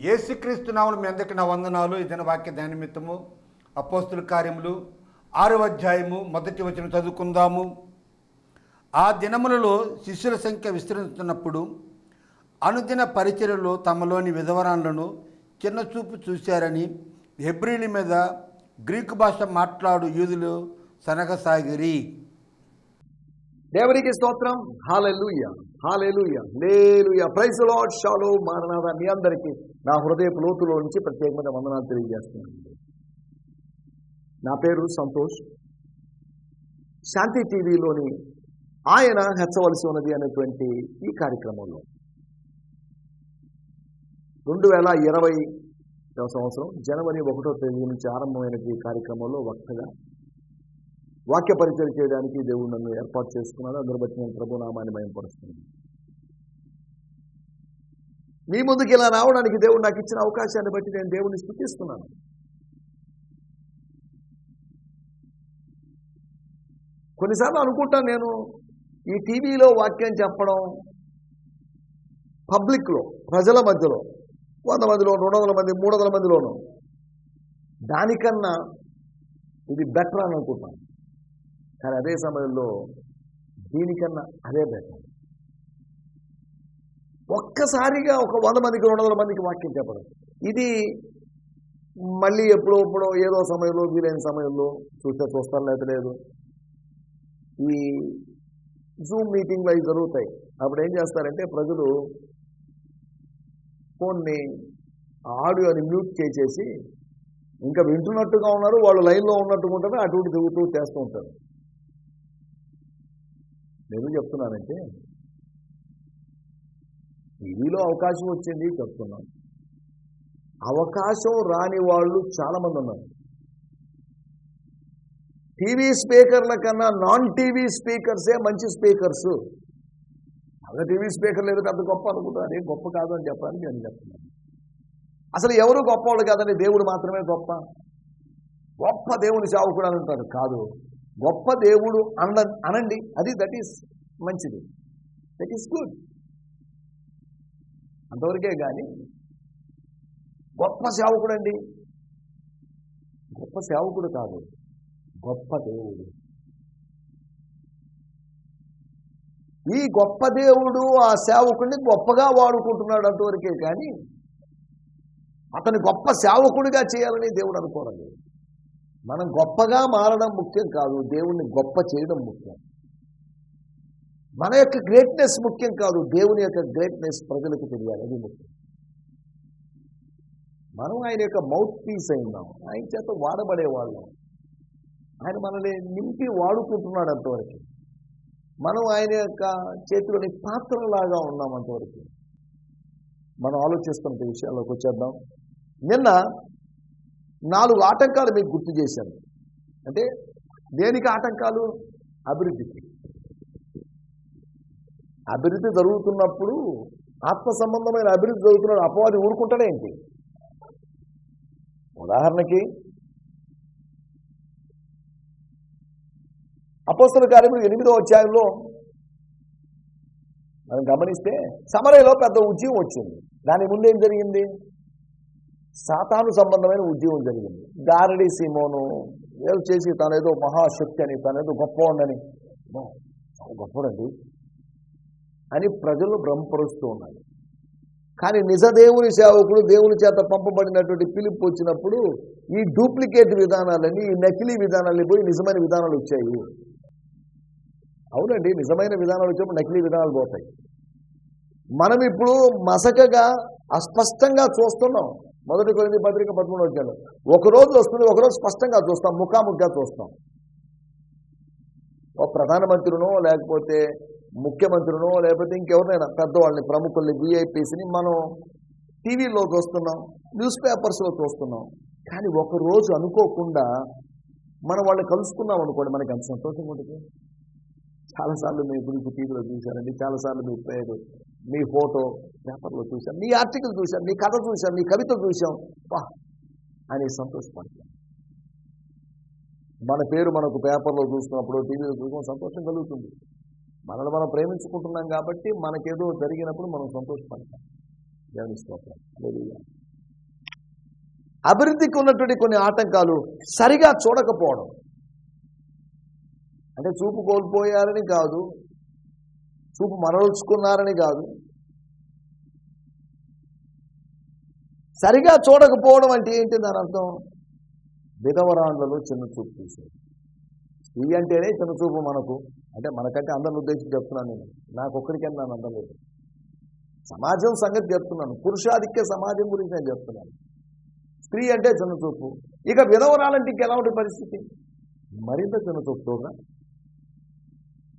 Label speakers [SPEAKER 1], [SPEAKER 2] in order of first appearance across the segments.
[SPEAKER 1] ఏసుక్రీస్తు నామలు మీ అందరికీ నా వందనాలు. ఈ దిన వాక్య నిమిత్తము అపోస్తుల కార్యములు ఆరవ అధ్యాయము మొదటి వచనం చదువుకుందాము. ఆ దినములలో శిష్యుల సంఖ్య విస్తరిస్తున్నప్పుడు అనుదిన పరిచర్యలో తమలోని విధవరాలను చిన్న చూపు చూశారని హెబ్రిల మీద గ్రీకు భాష మాట్లాడు యూదులు సనగసాగిరి.
[SPEAKER 2] దేవునికి స్తోత్రం. హాలెలుయ హాలెలుయ లేలుయ ప్రైజ్ లాడ్ షాలో మారనాథ మీ అందరికీ నా హృదయపు లోతులో నుంచి ప్రత్యేకమైన వందనాలు తెలియజేస్తున్నాను. నా పేరు సంతోష్. శాంతి టీవీలోని ఆయన హెచ్చవలసి ఉన్నది అనేటువంటి ఈ కార్యక్రమంలో. రెండు వేల ఇరవై సంవత్సరం జనవరి ఒకటో తేదీ నుంచి ఆరంభమైన ఈ కార్యక్రమంలో వక్తగా వాక్య పరిచయం చేయడానికి దేవుడు నన్ను ఏర్పాటు చేసుకున్నాడు. అందరి బట్టి నేను ప్రభునామాన్ని భయపరుస్తున్నాను మీ ముందుకు ఇలా రావడానికి దేవుడు నాకు ఇచ్చిన అవకాశాన్ని బట్టి నేను దేవుని స్థుతిస్తున్నాను. కొన్నిసార్లు అనుకుంటాను నేను ఈ టీవీలో వాక్యం చెప్పడం పబ్లిక్లో ప్రజల మధ్యలో వంద మందిలో రెండు వందల మంది మూడు వందల మందిలోనూ దానికన్నా ఇది బెటర్ అని అనుకుంటాను. కానీ అదే సమయంలో దీనికన్నా అదే బెటర్. ఒక్కసారిగా ఒక వంద మందికి రెండు వందల మందికి వాక్యం చెప్పడం. ఇది మళ్ళీ ఎప్పుడో ఎప్పుడో ఏదో సమయంలో వీలైన సమయంలో చూస్తే చూస్తాను లేదా లేదు. ఈ జూమ్ మీటింగ్లు అవి జరుగుతాయి. అప్పుడు ఏం చేస్తారంటే ప్రజలు ఫోన్ని ఆడియోని మ్యూట్ చేసేసి ఇంకా వింటున్నట్టుగా ఉన్నారు వాళ్ళు లైన్లో ఉన్నట్టుగా ఉంటారు అటు ఇటు తిరుగుతూ చేస్తూ ఉంటారు. నేను చెప్తున్నానంటే టీవీలో అవకాశం వచ్చింది చెప్తున్నాను అవకాశం రాని వాళ్ళు చాలామంది ఉన్నారు. టీవీ స్పీకర్ల కన్నా నాన్ టీవీ స్పీకర్సే మంచి స్పీకర్స్. అలా టీవీ స్పీకర్ లేదు పెద్ద గొప్ప అనుకుంటారు గొప్ప కాదు అని చెప్పాలని నేను చెప్తున్నాను అసలు ఎవరు గొప్పవాళ్ళు కాదని దేవుడు మాత్రమే గొప్ప. గొప్ప దేవుని చావుకుడు అని అంటారు. కాదు. గొప్ప దేవుడు అన అనండి. అది దట్ ఈస్ మంచిది. దట్ ఈస్ గుడ్ అంతవరకే కానీ గొప్ప సేవకుడు అండి గొప్ప సేవకుడు కాదు. గొప్ప దేవుడు. ఈ గొప్ప దేవుడు ఆ సేవకుడిని గొప్పగా వాడుకుంటున్నాడు అంతవరకే కానీ అతని గొప్ప సేవకుడిగా చేయాలని దేవుడు అనుకోరండి మనం గొప్పగా మారడం ముఖ్యం కాదు దేవుణ్ణి గొప్ప చేయడం ముఖ్యం. మన యొక్క గ్రేట్నెస్ ముఖ్యం కాదు దేవుని యొక్క గ్రేట్నెస్ ప్రజలకు తెలియాలి అది ముఖ్యం. మనం ఆయన యొక్క మౌత్ పీస్ అయినాం ఆయన చేత వాడబడే వాళ్ళం ఆయన మనల్ని నింపి వాడుకుంటున్నాడు అంతవరకు. మనం ఆయన యొక్క చేతిలోని పాత్రలాగా ఉన్నాం అంతవరకు. మనం ఆలోచిస్తున్న విషయాల్లోకి వచ్చేద్దాం. నిన్న నాలుగు ఆటంకాలు మీకు గుర్తు చేశాను. అంటే దేనికి ఆటంకాలు? అభివృద్ధికి అభివృద్ధి జరుగుతున్నప్పుడు ఆత్మ సంబంధమైన అభివృద్ధి జరుగుతున్నప్పుడు అపవాది ఊరుకుంటాడేంటి ఉదాహరణకి అపోస్తుల కార్యములు ఎనిమిదో అధ్యాయంలో మనం గమనిస్తే సమరయలో పెద్ద ఉద్యమం వచ్చింది. దాని ముందు ఏం జరిగింది? సాతాను సంబంధమైన ఉద్యమం జరిగింది. గారడి సీమోను ఏదో చేసి తనేదో మహాశక్తి అని తనేదో గొప్పవాడని. గొప్పడండి అని ప్రజలు భ్రమపరుస్తూ ఉన్నారు. కానీ నిజ దేవుని సేవకుడు దేవుని చేత పంపబడినటువంటి పిలుపు వచ్చినప్పుడు ఈ డూప్లికేట్ విధానాలని ఈ నకిలీ విధానాలని పోయి నిజమైన విధానాలు వచ్చాయి. అవునండి నిజమైన విధానాలు వచ్చినప్పుడు నకిలీ విధానాలు పోతాయి. మనం ఇప్పుడు మసకగా అస్పష్టంగా చూస్తున్నాం. మొదటి కొద్ది పత్రిక పదమూడు వచ్చాను ఒకరోజు వస్తుంది ఒకరోజు స్పష్టంగా చూస్తాం ముఖాముఖిగా చూస్తాం. ఒక ప్రధానమంత్రినో లేకపోతే ముఖ్యమంత్రినో లేకపోతే ఇంకెవరినైనా పెద్దవాళ్ళని ప్రముఖుల్ని వీఐపీస్ని మనం టీవీలో చూస్తున్నాం న్యూస్ పేపర్స్లో చూస్తున్నాం. కానీ ఒక రోజు అనుకోకుండా మనం వాళ్ళని కలుసుకున్నాం అనుకోండి మనకి ఎంత సంతోషం ఉంటుంది. చాలాసార్లు మీ గురించి టీవీలో చూశారండి చాలాసార్లు మీ పేరు మీ ఫోటో పేపర్లో చూశాను మీ ఆర్టికల్ చూశాను మీ కథ చూశాను మీ కవిత చూశాం. వా! అని సంతోషపడతాం. మన పేరు మనకు పేపర్లో చూసుకున్నప్పుడు టీవీలో చూసుకుని సంతోషం కలుగుతుంది. మనల్ని మనం ప్రేమించుకుంటున్నాం కాబట్టి మనకేదో జరిగినప్పుడు మనం సంతోషపడతాం. దేవుని స్తోత్రం. అభివృద్ధికి ఉన్నటువంటి కొన్ని ఆటంకాలు సరిగా చూడకపోవడం. అంటే చూపు కోల్పోయారని కాదు చూపు మరల్చుకున్నారని కాదు. సరిగా చూడకపోవడం అంటే ఏంటి దాని అర్థం? విధవరాండ్లలో చిన్న చూపు చూశారు. స్త్రీ అంటేనే చిన్న చూపు మనకు. అంటే మనకంటే అందరిని ఉద్దేశించి చెప్తున్నాను నేను. నాకు ఒక్కరికైనా నన్ను అందలేదు. సమాజం సంగతి చెప్తున్నాను. పురుషాధిక్య సమాజం గురించి నేను చెప్తున్నాను. స్త్రీ అంటే చిన్న చూపు. ఇక విధవరాలంటే ఇంకెలా ఉంటుంది పరిస్థితి? మరింత చిన్న చూపుతోగా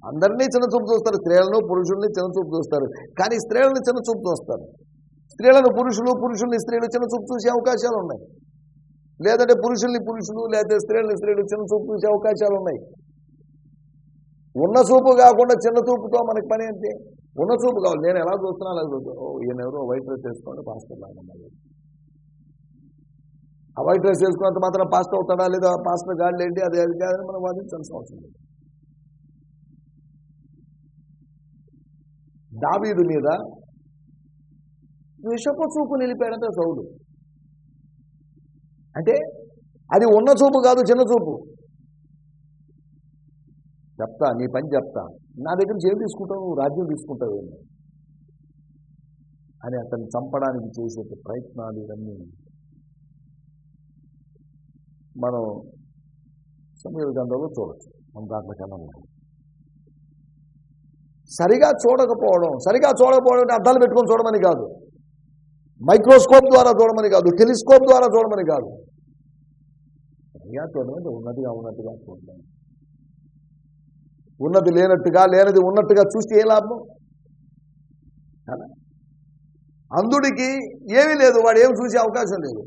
[SPEAKER 2] అందరినీ చిన్న చూపు చూస్తారు స్త్రీలను పురుషుల్ని చిన్న చూపు చూస్తారు. కానీ స్త్రీలను చిన్న చూపు చూస్తారు. స్త్రీలను పురుషులు పురుషుల్ని స్త్రీలు చిన్న చూపు చూసే అవకాశాలు ఉన్నాయి. లేదంటే పురుషుల్ని పురుషులు లేదా స్త్రీలని స్త్రీలు చిన్న చూపు చూసే అవకాశాలు ఉన్నాయి. ఉన్న చూపు కాకుండా చిన్న చూపుతో మనకి పని ఏంటి? ఉన్న చూపు కావాలి. నేను ఎలా చూస్తున్నా అలా ఈయన ఎవరో వైట్ డ్రెస్ వేసుకోండి పాస్టర్ లాగా ఆ వైట్ డ్రెస్ వేసుకున్నంత మాత్రం పాస్టర్ అవుతాడా లేదా? పాస్టర్ గాడ్లు ఏంటి అది అది కాదని మనం వాదించాల్సిన అవసరం లేదు. దావీదు మీద విషపు చూపు నిలిపాడంటే సౌలు. అంటే అది ఉన్న చూపు కాదు చిన్న చూపు. చెప్తా నీ పని చెప్తా. నా దగ్గర నుంచి ఏం తీసుకుంటావు? నువ్వు రాజ్యం తీసుకుంటావు అని. అతన్ని చంపడానికి చేసే ప్రయత్నాలు ఇవన్నీ. మనం సమయ గ్రంథంలో చూడచ్చు. మన దాంట్లో కన్నా సరిగా చూడకపోవడం సరిగా చూడకపోవడం అంటే అద్దాలు పెట్టుకొని చూడమని కాదు. మైక్రోస్కోప్ ద్వారా చూడమని కాదు టెలిస్కోప్ ద్వారా చూడమని కాదు. సరిగా చూడడం అంటే ఉన్నదిగా ఉన్నట్టుగా చూడడం. ఉన్నది లేనట్టుగా లేనది ఉన్నట్టుగా చూస్తే ఏ లాభం? కదా? అంధుడికి ఏమీ లేదు వాడు ఏం చూసే అవకాశం లేదు.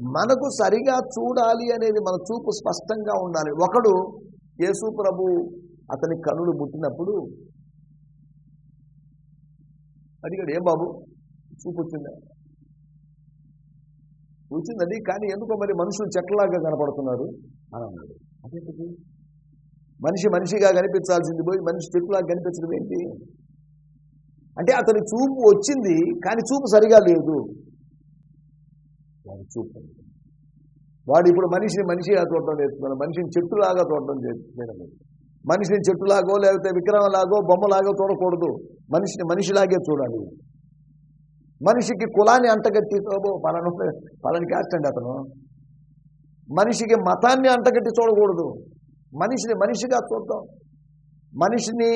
[SPEAKER 2] మనకు సరిగా చూడాలి అనేది మన చూపు స్పష్టంగా ఉండాలి. ఒకడు యేసు ప్రభు అతని కనులు ముట్టినప్పుడు అడిగాడు ఏం బాబు? చూపు వచ్చిందా వచ్చిందండి కానీ ఎందుకో మరి మనుషులు చెట్లలాగా కనపడుతున్నారు. అని అన్నాడు అదేంటిది మనిషి మనిషిగా కనిపించాల్సింది పోయి మనిషి చెట్టులాగా కనిపించడం ఏంటి? అంటే అతని చూపు వచ్చింది కానీ చూపు సరిగా లేదు. వాడి చూపు. వాడు ఇప్పుడు మనిషిని మనిషిగా చూడటం నేర్చుకున్నాడు మనిషిని చెట్టులాగా చూడటం నేర్చుకున్నాడు మనిషిని చెట్టులాగో లేకపోతే విగ్రహంలాగో బొమ్మలాగో చూడకూడదు. మనిషిని మనిషిలాగే చూడాలి. మనిషికి కులాన్ని అంటగట్టి పలాను పలాని కాస్ట్ అండి అతను. మనిషికి మతాన్ని అంటగట్టి చూడకూడదు. మనిషిని మనిషిగా చూద్దాం. మనిషిని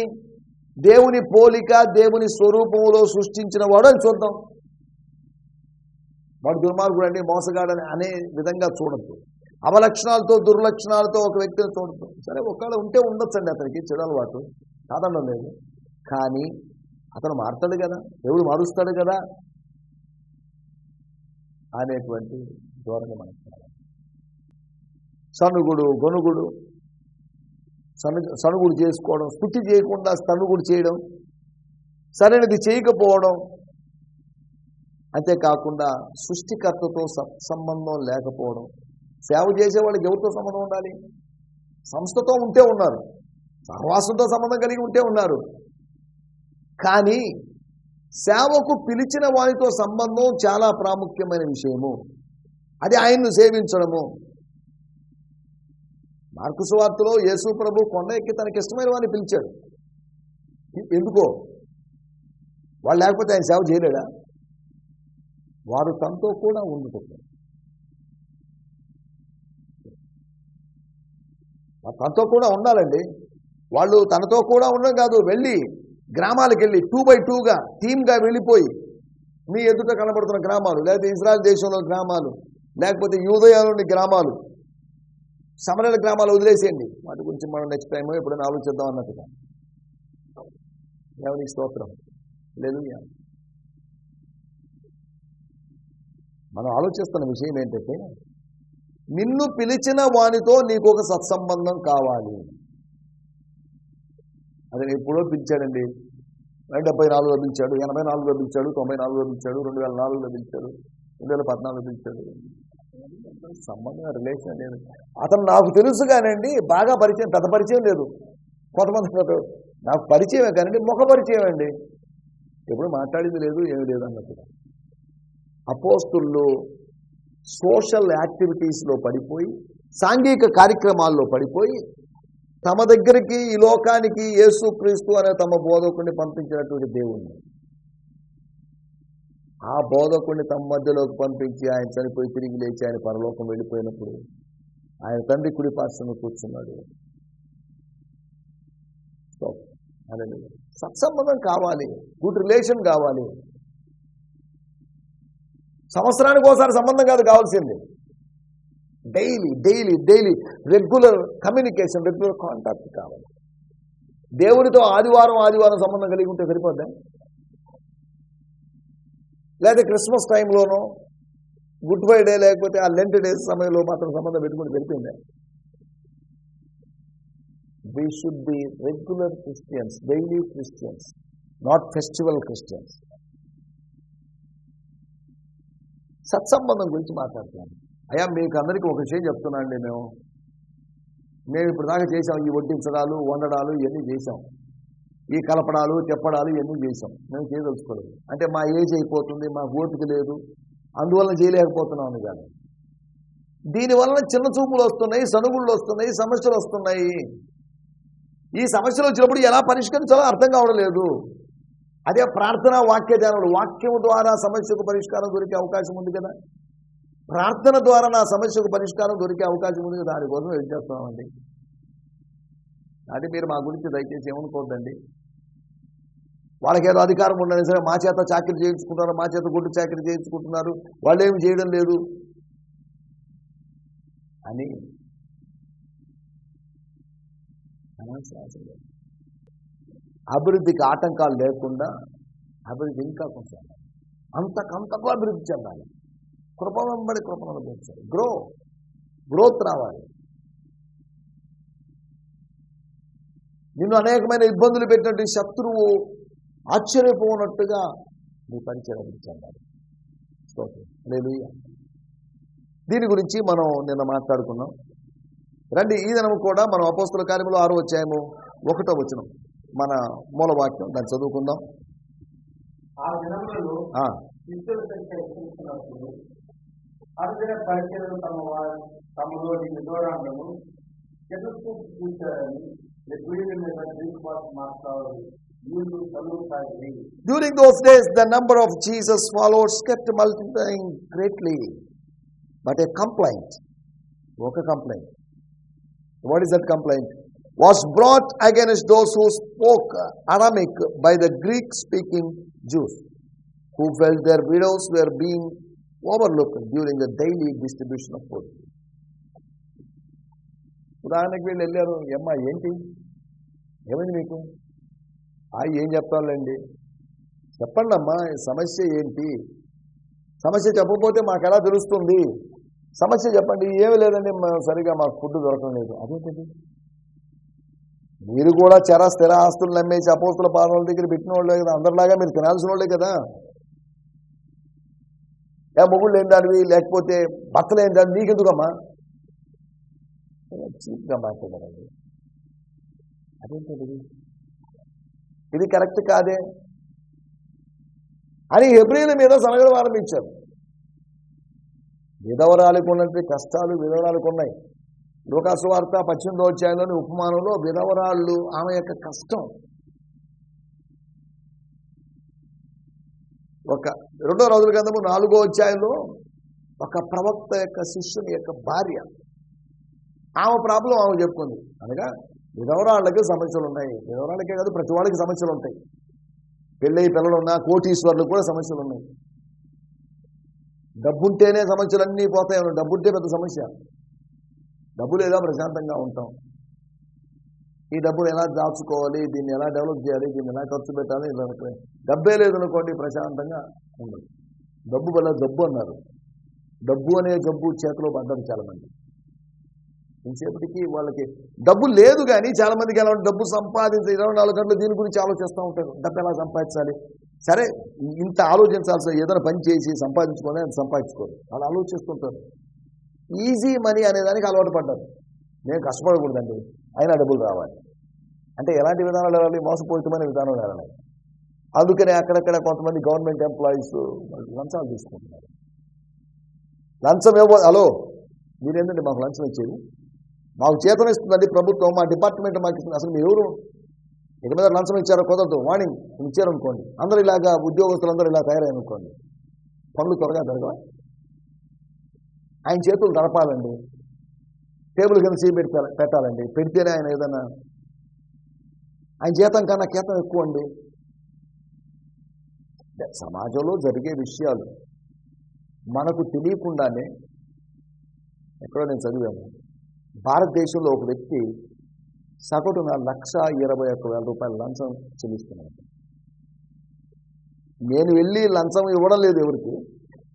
[SPEAKER 2] దేవుని పోలిక దేవుని స్వరూపంలో సృష్టించిన వాడు అని చూద్దాం. వాడు దుర్మార్గుడు అండి మోసగాడని అనే విధంగా చూడద్దు. అవలక్షణాలతో దుర్లక్షణాలతో ఒక వ్యక్తిని చూడటం సరే ఒకవేళ ఉంటే ఉండొచ్చండి అతనికి చెడలవాటు. కాదనడం లేదు. కానీ అతను మారుతాడు కదా దేవుడు మారుస్తాడు కదా అనేటువంటి ధోరణి మనకు సనుగుడు గొనుగుడు సను సనుగుడు చేసుకోవడం స్థుతి చేయకుండా సనుగుడు చేయడం సరైనది చేయకపోవడం అంతేకాకుండా సృష్టికర్తతో సత్సంబంధం లేకపోవడం సేవ చేసే వాళ్ళకి ఎవరితో సంబంధం ఉండాలి? సంస్థతో ఉంటే ఉన్నారు. సహవాసంతో సంబంధం కలిగి ఉంటే ఉన్నారు. కానీ సేవకు పిలిచిన వారితో సంబంధం చాలా ప్రాముఖ్యమైన విషయము. అది ఆయన్ను సేవించడము. మార్కు సువార్తలో యేసు ప్రభు కొండ ఎక్కి తనకి ఇష్టమైన వారిని పిలిచాడు. ఎందుకో? వాళ్ళు లేకపోతే ఆయన సేవ చేయలేడా? వారు తనతో కూడా ఉండుకుంటారు తనతో కూడా ఉండాలండి. వాళ్ళు తనతో కూడా ఉండడం కాదు వెళ్ళి గ్రామాలకు వెళ్ళి టూ బై టూగా టీమ్గా వెళ్ళిపోయి మీ ఎదుట కనబడుతున్న గ్రామాలు లేకపోతే ఇజ్రాయల్ దేశంలో గ్రామాలు లేకపోతే యూదయాలోని గ్రామాలు సమరణ గ్రామాలు వదిలేసేయండి. వాటి గురించి మనం నెక్స్ట్ టైం ఎప్పుడైనా ఆలోచిద్దాం అన్నట్టుగా. ఎవరికి స్తోత్రం. లేదు మనం ఆలోచిస్తున్న విషయం ఏంటంటే నిన్ను పిలిచిన వానితో నీకు ఒక సత్సంబంధం కావాలి. అతను ఎప్పుడో పిలిచాడండి డెబ్బై నాలుగులో పిలిచాడు ఎనభై నాలుగులో పిలిచాడు తొంభై నాలుగులో పిలిచాడు రెండు వేల నాలుగులో పిలిచాడు రెండు వేల పద్నాలుగులో పిలిచాడు. సంబంధం రిలేషన్ లేదు అతను నాకు తెలుసు కానండి బాగా పరిచయం పెద్ద పరిచయం లేదు. కొంతమంది నాకు- నాకు పరిచయమే కానండి ముఖ పరిచయం అండి ఎప్పుడు మాట్లాడింది లేదు ఏమి లేదు అన్నట్టుగా అపోస్తుళ్ళు సోషల్ యాక్టివిటీస్లో పడిపోయి సాంఘిక కార్యక్రమాల్లో పడిపోయి తమ దగ్గరికి ఈ లోకానికి యేసుక్రీస్తు అనే తమ బోధకుడిని పంపించినటువంటి దేవుణ్ణి. ఆ బోధకుడిని తమ మధ్యలోకి పంపించి ఆయన చనిపోయి తిరిగి లేచి ఆయన పరలోకం వెళ్ళిపోయినప్పుడు ఆయన తండ్రి కుడి పార్శ్వను కూర్చున్నాడు. So, సత్సంబంధం కావాలి. గుడ్ రిలేషన్ కావాలి. సంవత్సరానికి ఒకసారి సంబంధం కాదు కావాల్సింది. Daily daily daily regular communication regular contact కావాలి. దేవునితో ఆదివారం ఆదివారం సంబంధం కలిగి ఉంటే సరిపోద్దా? లేదా క్రిస్మస్ టైంలోనో గుడ్ ఫ్రైడే లేకపోతే ఆ లెంట్ డేస్ సమయంలో మాత్రం సంబంధం పెట్టుకుని సరిపోయిందా? We should be regular Christians daily Christians not festival Christians సత్సంబంధం గురించి మాట్లాడుతున్నాను. అయ్యా మీకు అందరికీ ఒక విషయం చెప్తున్నానండి మేము మేము ఇప్పుడు దాకా చేసాం ఈ వడ్డించడాలు వండడాలు ఇవన్నీ చేసాం ఈ కలపడాలు చెప్పడాలు ఇవన్నీ చేసాం మేము చేయదలుచుకోలేదు. అంటే మా ఏజ్ అయిపోతుంది మా ఓపిక లేదు. అందువలన చేయలేకపోతున్నాం అని కానీ దీనివల్ల చిన్న చూపులు వస్తున్నాయి సనుగుళ్ళు వస్తున్నాయి సమస్యలు వస్తున్నాయి. ఈ సమస్యలు వచ్చినప్పుడు ఎలా పరిష్కరించాలో అర్థం కావడం లేదు. అదే ప్రార్థన వాక్య ధ్యానుడు వాక్యం ద్వారా సమస్యకు పరిష్కారం దొరికే అవకాశం ఉంది కదా? ప్రార్థన ద్వారా నా సమస్యకు పరిష్కారం దొరికే అవకాశం ఉంది కదా? దానికోసం ఏం చేస్తామండి అది మీరు మా గురించి దయచేసి ఏమనుకోవద్దండి వాళ్ళకి ఏదో అధికారం ఉండని సరే మా చేత చాకరీ చేయించుకుంటున్నారు మా చేత గుడ్డు చాకరీ చేయించుకుంటున్నారు వాళ్ళు ఏమి చేయడం లేదు? అని అనాల్సిన లేదు. అభివృద్ధికి ఆటంకాలు లేకుండా అభివృద్ధి ఇంకా కొంచెం అంతకంతకు అభివృద్ధి చెందాలి. కృప వెంబడి కృపను అనుభవించాలి. గ్రో గ్రోత్ రావాలి. నిన్ను అనేకమైన ఇబ్బందులు పెట్టినట్టు శత్రువు ఆశ్చర్యపోనట్టుగా నీ పరిచయం అభివృద్ధి చెందాలి. స్తోత్రం. దీని గురించి మనం నిన్న మాట్లాడుకున్నాం. రండి ఈ దినం కూడా మనం అపోస్తుల కార్యములు ఆరు వచ్చాయము ఒకటో వచ్చినాం మన మూలవాక్యం. దాన్ని చదువుకుందాం. During those days the number of Jesus followers kept multiplying greatly but a complaint ఒక complaint what is that complaint Was brought against those who spoke Aramaic by the Greek speaking Jews, who felt their widows were being overlooked during the daily distribution of food. ఉదాహరణకి వీళ్ళు వెళ్ళారు ఏమ్మా ఏంటి ఏమైంది మీకు ఆ ఏం చెప్తానులేండి చెప్పండి అమ్మా సమస్య ఏంటి సమస్య చెప్పకపోతే మాకు ఎలా తెలుస్తుంది సమస్య చెప్పండి ఏమి లేదండి మేము సరిగా మాకు ఫుడ్ దొరకడం లేదు అదేంటది మీరు కూడా చర స్థిర ఆస్తులు నమ్మేసి అపోస్తుల పాదాల దగ్గర పెట్టిన వాళ్ళే కదా అందరిలాగా మీరు తినాల్సిన వాళ్ళే కదా. ఏ మొగుళ్ళు ఏం దానివి? లేకపోతే భర్తలు ఏం దాని నీకెందుకమ్మా? చీప్గా మాట్లాడారండి. అదేంటది? ఇది కరెక్ట్ కాదే? అని హెబ్రిల మీద సనగడం ఆరంభించారు. విధవరాలకు ఉన్నటువంటి కష్టాలు విధవరాలకు ఉన్నాయి. లోకాసు వార్త వచ్చాయలోని ఉపమానంలో విధవరాళ్ళు ఆమె యొక్క కష్టం. ఒక రెండో రోజుల క్రితము నాలుగో అధ్యాయంలో ఒక ప్రవక్త యొక్క శిష్యుని యొక్క భార్య. ఆమె ప్రాబ్లం ఆమె చెప్పుకుంది. అనగా విధవరాళ్ళకి సమస్యలు ఉన్నాయి. విధవరాళ్ళకే కాదు ప్రతి వాళ్ళకి సమస్యలు ఉంటాయి. పెళ్ళై పిల్లలు ఉన్నా కోటీశ్వర్లకు కూడా సమస్యలు ఉన్నాయి. డబ్బుంటేనే సమస్యలన్నీ పోతాయి. డబ్బుంటే పెద్ద సమస్య. డబ్బు లేదా ప్రశాంతంగా ఉంటాం. ఈ డబ్బులు ఎలా దాచుకోవాలి దీన్ని ఎలా డెవలప్ చేయాలి దీన్ని ఎలా ఖర్చు పెట్టాలి ఇలా డబ్బే లేదనుకోండి ప్రశాంతంగా ఉండదు. డబ్బు వల్ల జబ్బు అన్నారు. డబ్బు అనే జబ్బు చేతిలో పడ్డం చాలామంది. ఇంతసేపటికి వాళ్ళకి డబ్బు లేదు కానీ చాలామందికి ఎలా డబ్బు సంపాదించి ఇరవై నాలుగు గంటలు దీని గురించి ఆలోచిస్తూ ఉంటారు. డబ్బు ఎలా సంపాదించాలి? సరే ఇంత ఆలోచించాల్సి ఏదైనా పని చేసి సంపాదించుకొని అది సంపాదించుకోరు అలా ఆలోచిస్తుంటారు. ఈజీ మనీ అనే దానికి అలవాటు పడ్డారు. నేను కష్టపడకూడదండి. అయినా డబ్బులు రావాలి. అంటే ఎలాంటి విధానాలు వెళ్ళాలి మోసపూరితమైన విధానం వెళ్ళాలి అందుకనే అక్కడక్కడ కొంతమంది గవర్నమెంట్ ఎంప్లాయీస్ లంచాలు తీసుకుంటున్నారు. లంచం ఇవ్వ హలో మీరేంటండి మాకు లంచం ఇచ్చేది? మాకు చేతన ఇస్తుందండి ప్రభుత్వం మా డిపార్ట్మెంట్ మాకు ఇస్తుంది. అసలు మీరు ఇక మీద లంచం ఇచ్చారో కుదరదు. వాణింగ్ ఇచ్చారనుకోండి. అందరు అందరూ ఇలాగా ఉద్యోగస్తులందరూ ఇలా తయారనుకోండి పనులు త్వరగా జరగవా? ఆయన చేతులు తడపాలండి టేబుల్ కింద చేయి పెట్టాలండి. పెడితేనే ఆయన ఏదైనా ఆయన జీతం కన్నా కేతం ఎక్కువ అండి సమాజంలో జరిగే విషయాలు మనకు తెలియకుండానే ఎక్కడో నేను చదివాను. భారతదేశంలో ఒక వ్యక్తి సగటున లక్ష ఇరవై ఒక్క వేల రూపాయల లంచం చెల్లిస్తున్నాడు. నేను వెళ్ళి లంచం ఇవ్వడం లేదు ఎవరికి.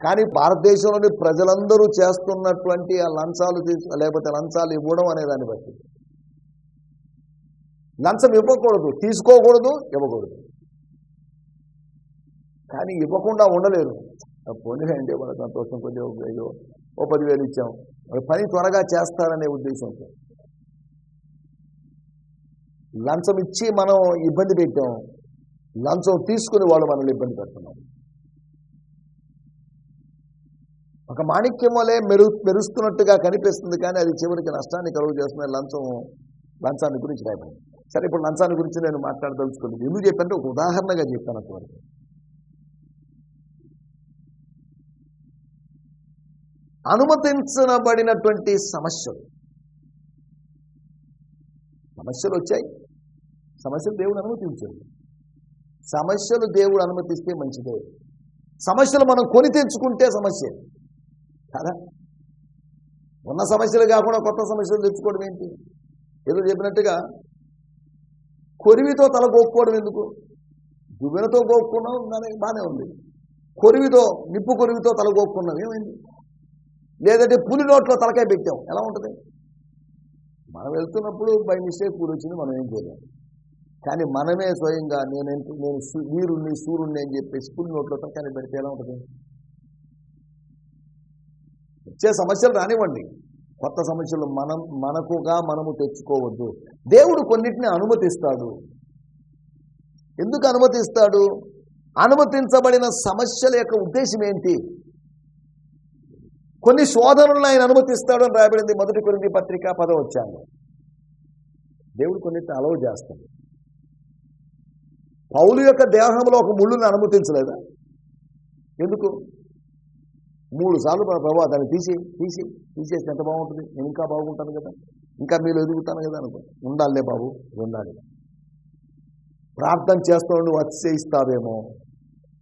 [SPEAKER 2] కానీ భారతదేశంలోని ప్రజలందరూ చేస్తున్నటువంటి ఆ లంచాలు తీసు లేకపోతే లంచాలు ఇవ్వడం అనే దాన్ని బట్టి. లంచం ఇవ్వకూడదు తీసుకోకూడదు ఇవ్వకూడదు. కానీ ఇవ్వకుండా ఉండలేరు. పోనీలండి మన సంతోషం కొద్దిగా ఒక ఓ పదివేలు ఇచ్చాం. పని త్వరగా చేస్తారనే ఉద్దేశంతో లంచం ఇచ్చి మనం ఇబ్బంది పెట్టాం. లంచం తీసుకుని వాళ్ళు మనల్ని ఇబ్బంది పెడుతున్నారు. ఒక మాణిక్యం వలె మెరు మెరుస్తున్నట్టుగా కనిపిస్తుంది కానీ అది చివరికి నష్టాన్ని కలుగు చేస్తున్న లంచం లంచాన్ని గురించి రాయబడింది సరే ఇప్పుడు లంచాన్ని గురించి నేను మాట్లాడదలుచుకోలేదు ఎందుకు చెప్పంటే ఒక ఉదాహరణగా చెప్పాను అంతవరకు అనుమతించబడినటువంటి సమస్యలు. సమస్యలు వచ్చాయి. సమస్యలు దేవుడు అనుమతించాడు. సమస్యలు దేవుడు అనుమతిస్తే మంచిదే. సమస్యలు మనం కొని తెచ్చుకుంటే సమస్య. కదా? ఉన్న సమస్యలు కాకుండా కొత్త సమస్యలు తెచ్చుకోవడం ఏంటి? ఏదో చెప్పినట్టుగా కొరివితో తల గోక్కోవడం ఎందుకు? దువ్వెనతో గోక్కున్నాం దానికి బాగానే ఉంది. కొరివితో నిప్పు కొరివితో తల గోక్కున్నాం ఏమైంది? లేదంటే పులి నోట్లో తలకాయ పెట్టాం ఎలా ఉంటుంది? మనం వెళ్తున్నప్పుడు బై మిస్టేక్ పూలు వచ్చింది మనం ఏం చేయలేము కానీ మనమే స్వయంగా నేను నేను వీరుణ్ణి సూర్యుణ్ణి అని చెప్పేసి పులి నోట్లో తలకాయ పెడితే ఎలా ఉంటుంది? వచ్చే సమస్యలు రానివ్వండి. కొత్త సమస్యలు మనం మనకుగా మనము తెచ్చుకోవద్దు. దేవుడు కొన్నిటిని అనుమతిస్తాడు. ఎందుకు అనుమతిస్తాడు? అనుమతించబడిన సమస్యల యొక్క ఉద్దేశం ఏంటి? కొన్ని శోధనలను ఆయన అనుమతిస్తాడు అని రాయబడింది మొదటి కొన్ని పత్రిక పదవచ్చాను దేవుడు కొన్నిటిని అలవ చేస్తాడు. పౌలు యొక్క దేహంలో ఒక ముళ్ళుని అనుమతించలేదా? ఎందుకు? మూడు సార్లు ప్రభావ దాన్ని తీసి తీసి తీసేసి ఎంత బాగుంటుంది? నేను ఇంకా బాగుంటాను కదా. ఇంకా మీరు ఎదుగుతాను కదా అనుకో. ఉండాలే బాబు ఉండాలి ప్రార్థన చేస్తూ నువ్వు అతిశయిస్తావేమో.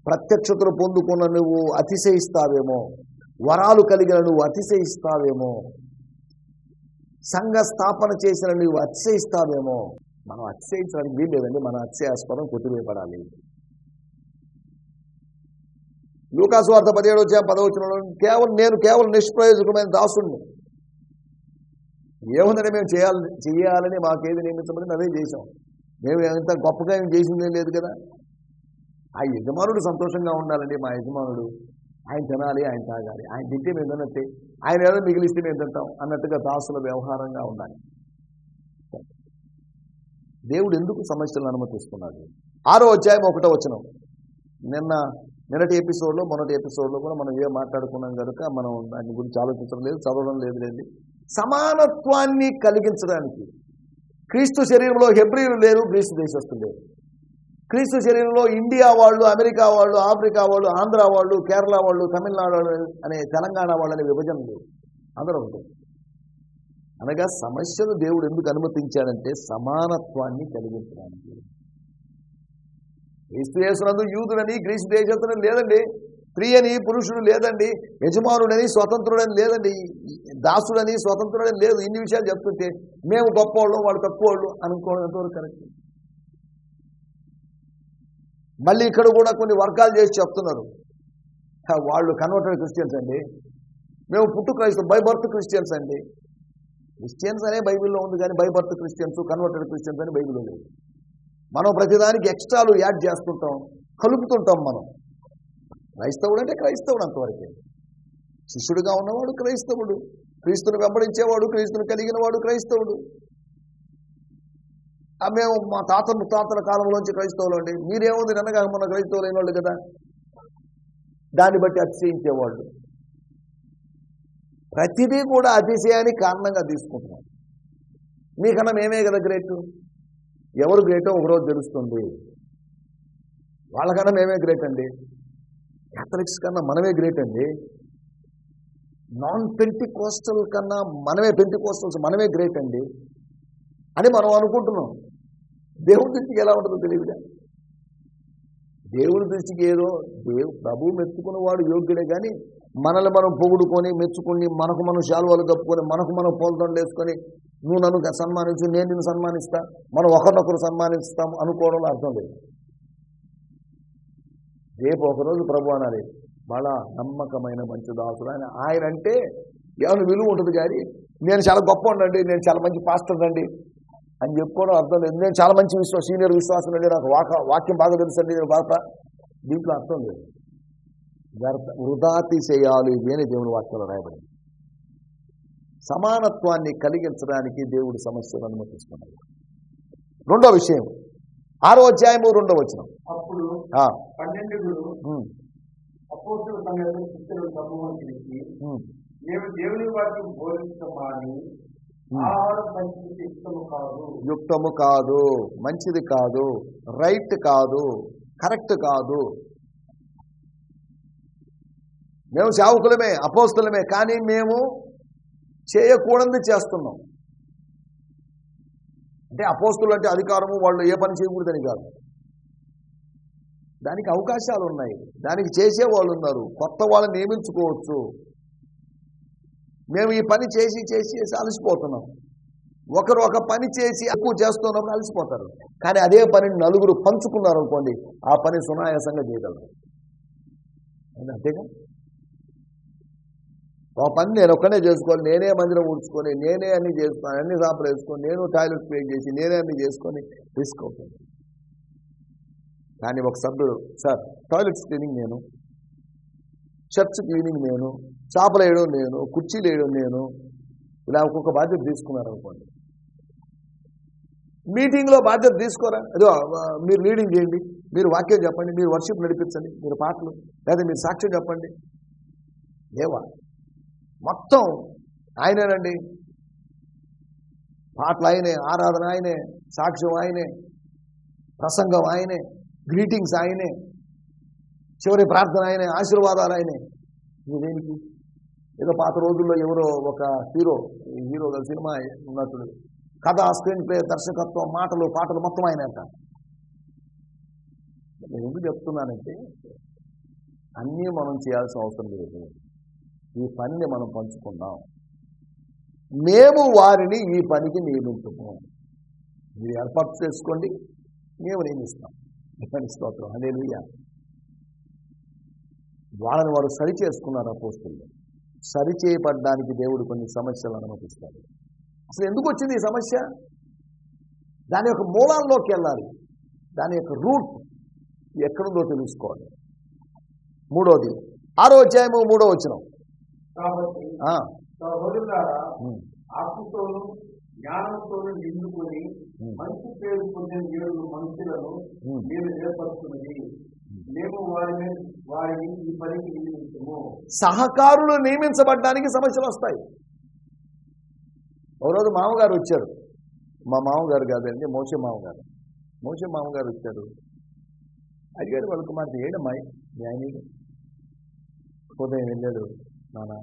[SPEAKER 2] ప్రత్యక్షతలు పొందుకున్న నువ్వు అతిశయిస్తావేమో. వరాలు కలిగిన నువ్వు అతిశయిస్తావేమో. సంఘ స్థాపన చేసిన నువ్వు అతిశయిస్తావేమో. మనం అతిశయించడానికి వీలు లేదండి. మన అతిశయాస్పదం కొట్టివేయబడాలి లూకాసు వార్త పదిహేడు వచ్చే పదవచనంలో కేవలం నేను కేవలం నిష్ప్రయోజకమైన దాసుణ్ణి. ఏముందని మేము చేయాలి చేయాలని మాకేది నియమించబడింది అదే చేసాం మేము ఎంత గొప్పగా ఏం చేసిందేం లేదు కదా. ఆ యజమానుడు సంతోషంగా ఉండాలండి మా యజమానుడు. ఆయన తినాలి ఆయన తాగాలి. ఆయన తింటే మేము తినట్టే. ఆయన ఏదో మిగిలిస్తే మేము తింటాం అన్నట్టుగా దాసుల వ్యవహారంగా ఉండాలి. దేవుడు ఎందుకు సమస్యలను అనుమతిస్తున్నాడు? ఆరో అధ్యాయం ఒకటో వచనం. నిన్న నిన్నటి ఎపిసోడ్లో మొన్నటి ఎపిసోడ్లో కూడా మనం ఏం మాట్లాడుకున్నాం కనుక మనం దాని గురించి ఆలోచించడం లేదు చదవడం లేదు లేదు సమానత్వాన్ని కలిగించడానికి క్రీస్తు శరీరంలో హెబ్రిలు లేరు క్రీస్తు దేశస్తులు లేరు. క్రీస్తు శరీరంలో ఇండియా వాళ్ళు అమెరికా వాళ్ళు ఆఫ్రికా వాళ్ళు ఆంధ్ర వాళ్ళు కేరళ వాళ్ళు తమిళనాడు వాళ్ళు అనే తెలంగాణ వాళ్ళు అనే విభజన లేదు. అందరూ ఉంటుంది అనగా సమస్యను దేవుడు ఎందుకు అనుమతించాడంటే సమానత్వాన్ని కలిగించడానికి. క్రీస్తు చేసినందు యూదుడని గ్రీసు దేశస్తుడని లేదండి. స్త్రీ అని పురుషుడు లేదండి. యజమానుడని స్వతంత్రుడని లేదండి. దాసుడని స్వతంత్రుడని లేదు. ఇన్ని విషయాలు చెప్తుంటే మేము గొప్పవాళ్ళు వాళ్ళు తక్కువవాళ్ళు అనుకోవడం ఎంతవరకు కరెక్ట్. మళ్ళీ ఇక్కడ కూడా కొన్ని వర్గాలు చేసి చెప్తున్నారు. వాళ్ళు కన్వర్టెడ్ క్రిస్టియన్స్ అండి. మేము పుట్టు క్రైస్తవ బై బర్త్ క్రిస్టియన్స్ అండి. క్రిస్టియన్స్ అనే బైబిల్లో ఉంది కానీ by birth Christians converted Christians అని బైబిల్లో లేదు. మనం ప్రతిదానికి ఎక్స్ట్రాలు యాడ్ చేస్తుంటాం కలుపుతుంటాం మనం. క్రైస్తవుడు అంటే క్రైస్తవుడు అంతవరకే. శిష్యుడిగా ఉన్నవాడు క్రైస్తవుడు. క్రీస్తుని వెంబడించేవాడు క్రీస్తుని కలిగిన వాడు క్రైస్తవుడు మేము మా తాత ముత్తాతల కాలంలోంచి క్రైస్తవులు అండి. మీరేముంది నిన్నగా మన క్రైస్తవులు అయిన వాళ్ళు కదా? దాన్ని బట్టి అతిశయించేవాళ్ళు. ప్రతిదీ కూడా అతిశయానికి కారణంగా తీసుకుంటున్నాం. మీకన్నా మేమే కదా గ్రేట్? ఎవరు గ్రేటో ఒకరోజు తెలుస్తుంది. వాళ్ళకన్నా మేమే గ్రేట్ అండి. క్యాథలిక్స్ కన్నా మనమే గ్రేట్ అండి. నాన్ పెంటి కోస్టల్ కన్నా మనమే పెంటి కోస్టల్స్ మనమే గ్రేట్ అండి. అని మనం అనుకుంటున్నాం. దేవుడి దృష్టికి ఎలా ఉంటుందో తెలియదుగా. దేవుడి దృష్టికి ఏదో దేవు ప్రభు మెచ్చుకున్నవాడు యోగ్యుడే కానీ మనల్ని మనం పొగుడుకొని మెచ్చుకుని మనకు మనం శాలువాలు కప్పుకొని మనకు మనం పోల్దండలు వేసుకొని నువ్వు నన్ను సన్మానించు నేను నిన్ను సన్మానిస్తా మనం ఒకరినొకరు సన్మానిస్తాం అనుకోవడంలో అర్థం లేదు. రేపు ఒకరోజు ప్రభు అనాలి మళ్ళా నమ్మకమైన మంచి దాసుడు. ఆయన ఆయన అంటే ఏమైనా విలువ ఉంటుంది కానీ నేను చాలా గొప్ప ఉండండి నేను చాలా మంచి పాస్టర్ అండి అని చెప్పుకోవడం అర్థం లేదు. నేను చాలా మంచి విశ్వాసం సీనియర్ విశ్వాసం అండి నాకు వాక వాక్యం బాగా తెలుసండి నేను బాగా దీంట్లో అర్థం లేదు. వ్యర్థ వృధాతిశయాలు ఇవి అని దేవుని వాక్యంలో రాయబడింది. సమానత్వాన్ని కలిగించడానికి దేవుడు సమస్యను అనుమతిస్తున్నాడు. రెండో విషయం. ఆరో అధ్యాయము రెండో
[SPEAKER 1] కాదు.
[SPEAKER 2] యుక్తము కాదు మంచిది కాదు రైట్ కాదు కరెక్ట్ కాదు మేము సేవకులమే అపోస్తులమే కానీ మేము చేయకూడదు చేస్తున్నాం. అంటే అపోస్తులు అంటే అధికారము వాళ్ళు ఏ పని చేయకూడదని కాదు. దానికి అవకాశాలు ఉన్నాయి. దానికి చేసే వాళ్ళు ఉన్నారు. కొత్త వాళ్ళని నియమించుకోవచ్చు. మేము ఈ పని చేసి చేసి చేసి అలసిపోతున్నాం. ఒకరు ఒక పని చేసి ఎక్కువ చేస్తున్నప్పుడు అలసిపోతారు. కానీ అదే పనిని నలుగురు పంచుకున్నారు అనుకోండి ఆ పని సునాయాసంగా చేయగలరు. అంతేగా? ఒక పని నేను ఒక్కనే చేసుకోవాలి నేనే మందిరం ఊడ్చుకొని నేనే అన్ని చేసుకొని అన్ని సాపలు వేసుకొని నేను టాయిలెట్ క్లీన్ చేసి నేనే అన్ని చేసుకొని రిస్క్ అవుతుంది కానీ ఒక సభ్యుడు సార్ టాయిలెట్స్ క్లీనింగ్ నేను చర్చ్ క్లీనింగ్ నేను చేపలు వేయడం నేను కుర్చీలు వేయడం నేను ఇలా ఒక్కొక్క బాధ్యత తీసుకున్నారు అనుకోండి మీటింగ్లో బాధ్యత తీసుకోరా? అదో మీరు లీడింగ్ చేయండి మీరు వాక్యం చెప్పండి మీరు వర్షిప్ నడిపించండి మీరు పాటలు లేదా మీరు సాక్ష్యం చెప్పండి. లేవా? మొత్తం ఆయనేనండి పాటలు ఆయనే ఆరాధన ఆయనే సాక్ష్యం ఆయనే ప్రసంగం ఆయనే గ్రీటింగ్స్ ఆయనే చివరి ప్రార్థన ఆయనే ఆశీర్వాదాలు ఆయనే. ఇది దేనికి ఏదో పాత రోజుల్లో ఎవరో ఒక హీరో హీరో సినిమా నటుడు కథ స్క్రీన్ ప్లే దర్శకత్వం మాటలు పాటలు మొత్తం ఆయన అంట నేను ఎందుకు చెప్తున్నానంటే అన్నీ మనం చేయాల్సిన అవసరం లేదు. ఈ పనిని మనం పంచుకుందాం. మేము వారిని ఈ పనికి నియమించము మీరు ఏర్పాటు చేసుకోండి. మేము నియమిస్తాం. ఇతని స్తోత్రం. అదే వాళ్ళని వారు సరి చేసుకున్నారు అపోస్తులు సరిచేయబడ్డానికి దేవుడు కొన్ని సమస్యలు అనుమతిస్తాడు. అసలు ఎందుకు వచ్చింది ఈ సమస్య? దాని యొక్క మూలాల్లోకి వెళ్ళాలి. దాని యొక్క రూట్ ఎక్కడుందో తెలుసుకోవాలి. మూడోది. ఆరో అధ్యాయము మూడో వచ్చినాం
[SPEAKER 1] కాబట్టి సహోదరులారా
[SPEAKER 2] ఉమ్,
[SPEAKER 1] ఆత్మతోను జ్ఞానంతోను నిండుకొని మంచి పేరు పొందిన ఏడు మనుషులను. మేము ఏర్పరుచున్నది మేము వారిని వారిని ఈ పనికి నియమించము.
[SPEAKER 2] సహకారులు నియమించబడ్డానికి సమస్యలు వస్తాయి. ఓ రోజు మామగారు వచ్చారు. మా మామగారు కాదండి మోసే మామగారు. మోసే మామగారు వచ్చారు. అడిగాడు వాళ్ళ కుమార్తె ఏడమ్మాయి మీ ఆయన ఏడు?" ఉదయం వెళ్ళాడు. నానా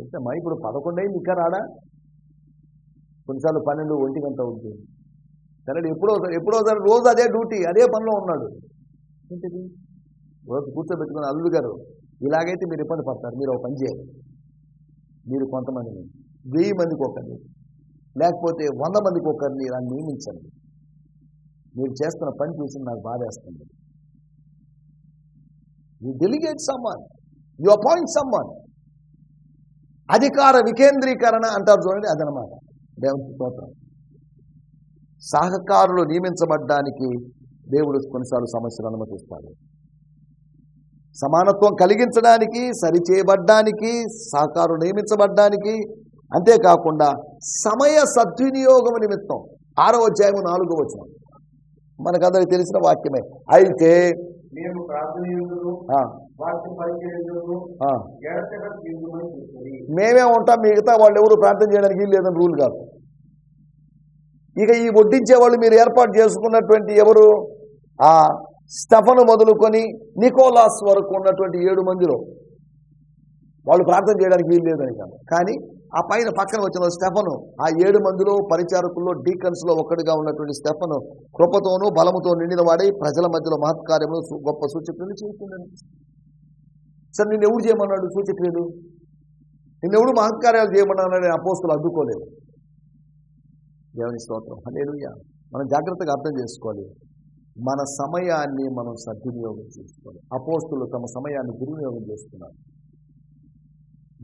[SPEAKER 2] ఏంటమ్మా ఇప్పుడు పదకొండు అయింది ఇంకా రాడా? కొన్నిసార్లు పన్నెండు ఒంటి గంట అవుతుంది సరే ఎప్పుడో ఎప్పుడో సార్ రోజు అదే డ్యూటీ అదే పనిలో ఉన్నాడు. ఏంటిది? రోజు కూర్చోబెట్టుకుని అల్లుడు గారు ఇలాగైతే మీరు ఇబ్బంది పడతారు మీరు ఒక పని చేయాలి. మీరు కొంతమందిని వెయ్యి మందికి ఒకరిని లేకపోతే వంద మందికి ఒకరిని ఇలా నియమించండి. మీరు చేస్తున్న పని చూసి నాకు బాధేస్తుంది. You delegate someone you appoint someone అధికార వికేంద్రీకరణ అంటారు చూడండి అదనమాట. దేవుని స్తోత్రం. సహకారులు నియమించబడ్డానికి దేవుడు కొన్నిసార్లు సమస్యలు అనుమతిస్తాడు. సమానత్వం కలిగించడానికి సరిచేయబడ్డానికి సహకారులు నియమించబడ్డానికి అంతేకాకుండా సమయ సద్వినియోగం నిమిత్తం. ఆరో అధ్యాయము నాలుగో వచ్చిన మనకందరికి తెలిసిన వాక్యమే. అయితే
[SPEAKER 3] మేము
[SPEAKER 2] మేమే ఉంటాం మిగతా వాళ్ళు ఎవరు ప్రార్థన చేయడానికి వీలు లేదని రూల్ కాదు. ఇక ఈ వడ్డించే వాళ్ళు మీరు ఏర్పాటు చేసుకున్నటువంటి ఎవరు? ఆ స్టఫను మొదలుకొని నికోలాస్ వరకు ఉన్నటువంటి ఏడు మందిలో వాళ్ళు ప్రార్థన చేయడానికి వీలు లేదని కాదు. కానీ ఆ పైన పక్కన వచ్చిన స్టెఫను ఆ ఏడు మందిలో పరిచారకుల్లో డీకన్స్లో ఒక్కడిగా ఉన్నటువంటి స్టెఫను కృపతోనూ బలముతో నిండిన వాడై ప్రజల మధ్యలో మహత్కార్యములు గొప్ప సూచక్రియలు చేస్తున్నాడు. సార్ నిన్ను ఎవడు చేయమన్నాడు సూచక్రియలు? నిన్నెవడు మహత్కార్యాలు చేయమన్నాడు ఆ పోస్టులు అడ్డుకోలేదు దేవుని స్తోత్రం. హల్లెలూయా. మనం జాగ్రత్తగా అర్థం చేసుకోవాలి. మన సమయాన్ని మనం సద్వినియోగం చేసుకోవాలి. అపోస్తులు తమ సమయాన్ని దుర్వినియోగం చేస్తున్నారు.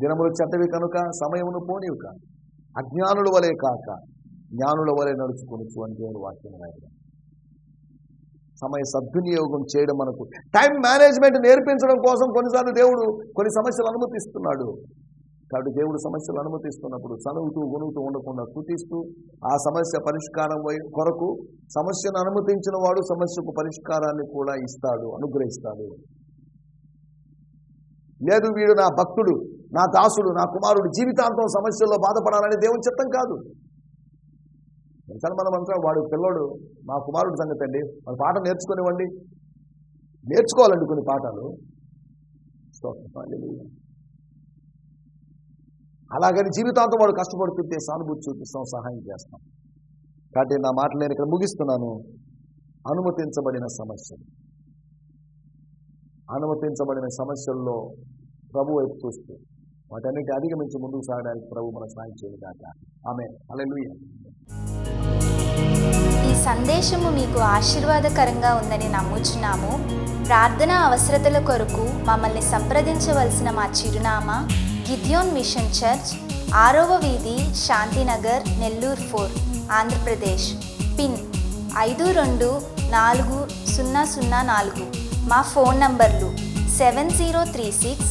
[SPEAKER 2] దినములు చెడ్డవి కనుక సమయమును పోనివి కాదు అజ్ఞానుల వలె కాక జ్ఞానుల వలె నడుచుకొనొచ్చు అని దేవుడు వాక్యం రాయడం. సమయ సద్వినియోగం చేయడం మనకు టైం మేనేజ్మెంట్ నేర్పించడం కోసం కొన్నిసార్లు దేవుడు కొన్ని సమస్యలు అనుమతిస్తున్నాడు. కాబట్టి దేవుడు సమస్యలు అనుమతిస్తున్నప్పుడు చదువుతూ గునుగుతూ ఉండకుండా కుతిస్తూ ఆ సమస్య పరిష్కారం కొరకు సమస్యను అనుమతించిన వాడు సమస్యకు పరిష్కారాన్ని కూడా ఇస్తాడు అనుగ్రహిస్తాడు. లేదు వీడు నా భక్తుడు నా దాసుడు నా కుమారుడు జీవితాంతం సమస్యల్లో బాధపడాలని దేవుని చిత్తం కాదు. తెలుసా మనం అంటాం వాడు పిల్లోడు మా కుమారుడు సంగతి అండి. వాడు పాట నేర్చుకునివ్వండి. నేర్చుకోవాలండి కొన్ని పాఠాలు. అలాగని జీవితాంతం వాడు కష్టపడుతుంటే సానుభూతి చూపిస్తాం సహాయం చేస్తాం. కాబట్టి నా మాటలు నేను ఇక్కడ ముగిస్తున్నాను. అనుమతించబడిన సమస్యలు. అనుమతించబడిన సమస్యల్లో ప్రభు వైపు చూస్తూ వాటన్నిటి అధిగమించి ముందుకు సాగడానికి ప్రభు మన సాయం చేయగాక ఆమె అలెలుయ్య
[SPEAKER 4] ఈ సందేశము మీకు ఆశీర్వాదకరంగా ఉందని నమ్ముచున్నాము. ప్రార్థన అవసరతల కొరకు మమ్మల్ని సంప్రదించవలసిన మా చిరునామా గిద్యోన్ మిషన్ చర్చ్ ఆరవ వీధి శాంతినగర్ నెల్లూరు ఫోర్ ఆంధ్రప్రదేశ్. పిన్ ఐదు రెండు నాలుగు సున్నా సున్నా నాలుగు. మా ఫోన్ నంబర్లు seven zero three six